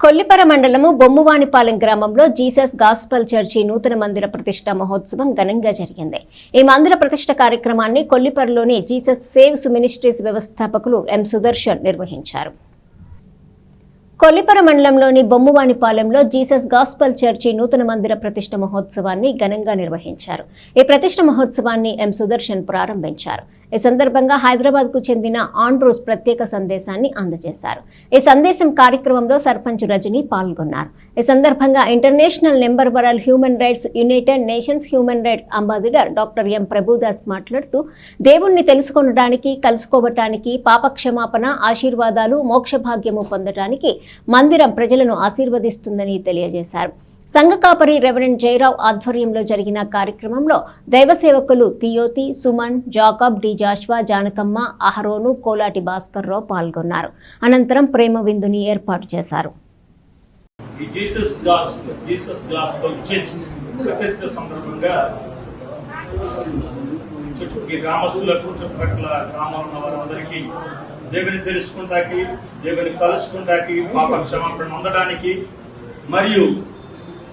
కొల్లిపర మండలము బొమ్మువానిపాలెం గ్రామంలో Jesus gospel church నూతన మందిర ప్రతిష్ట మహోత్సవం ఘనంగా జరిగింది. ఈ మందిర ప్రతిష్ట కార్యక్రమాన్ని కొల్లిపరలోని జీసస్ సేవ్స్ మినిస్ట్రీస్ వ్యవస్థాపకులు ఎం సుదర్శన్ నిర్వహించారు. కొల్లిపర మండలంలోని బొమ్మువానిపాలెంలో జీసస్ గాస్పల్ చర్చి నూతన మందిర ప్రతిష్ట మహోత్సవాన్ని ఘనంగా నిర్వహించారు. ఈ ప్రతిష్ట మహోత్సవాన్ని ఎం సుదర్శన్ ప్రారంభించారు. ఈ సందర్భంగా హైదరాబాద్కు చెందిన ఆండ్రూస్ ప్రత్యేక సందేశాన్ని అందజేశారు. ఈ సందేశం కార్యక్రమంలో సర్పంచ్ రజని పాల్గొన్నారు. ఈ సందర్భంగా international number world human rights United Nations human rights ambassador doctor M Prabhudas మాట్లాడుతూ దేవుణ్ణి తెలుసుకొనడానికి కలుసుకోవటానికి పాపక్షమాపణ ఆశీర్వాదాలు మోక్షభాగ్యము పొందటానికి మందిరం ప్రజలను ఆశీర్వదిస్తుందని తెలియజేశారు. సంఘకాపరి రెవరెండ్ జయరావు ఆధ్వర్యంలో జరిగిన కార్యక్రమంలో దైవసేవకులు తియోతి Suman Jacob D Joshua Janakamma అహరోను కోలాటి భాస్కర్ రావు పాల్గొన్నారు. అనంతరం ప్రేమ విందుని ఏర్పాటు చేశారు. సందర్భంగా చుట్టూ గ్రామస్తులకు చుట్టుపక్కల గ్రామంలో ఉన్న వారందరికీ దేవుని తెలుసుకుంటాకి దేవుని కలుసుకుంటాకి పాప క్షమాపణ అందడానికి మరియు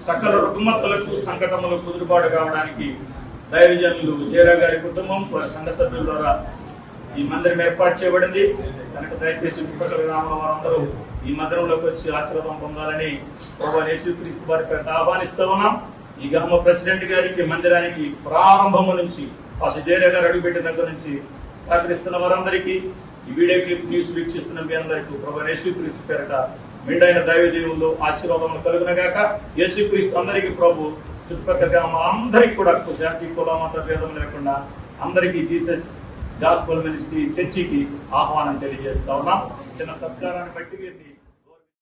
సకల రుగ్మతలకు సంఘటనలకు కుదురుబాటు కావడానికి దైవజనులు జయరా గారి కుటుంబం వారి సంఘ సభ్యుల ద్వారా ఈ మందిరం ఏర్పాటు చేయబడింది. కనుక దయచేసి చుట్టుపక్కల గ్రామాల వారందరూ ఈ మందిరంలోకి వచ్చి ఆశీర్వాదం పొందాలని ప్రభు యేసుక్రీస్తు వారి పేరిట ఆహ్వానిస్తూ ఉన్నాం. ఈ గ్రామ ప్రెసిడెంట్ గారికి మందిరానికి ప్రారంభము నుంచి అసలు జయరా గారు అడుగుపెట్టిన దగ్గర నుంచి సహకరిస్తున్న వారందరికీ ఈ వీడియో క్లిప్ న్యూస్ వీక్షిస్తున్న మీ అందరికీ ప్రభు యేసుక్రీస్తు పేరిట మెండైన దైవ దేవుల్లో ఆశీర్వాదములు కలుగునగాక యేసుక్రీస్తు అందరికీ ప్రభు చుట్టుపక్కల గ్రామాల అందరికీ కూడా జాతి కుల మత భేదం లేకుండా అందరికీ జీసస్ గాస్పల్ మినిస్ట్రీ చర్చికి ఆహ్వానం తెలియజేస్తా ఉన్నాం. చిన్న సత్కారాన్ని బట్టి వీరిని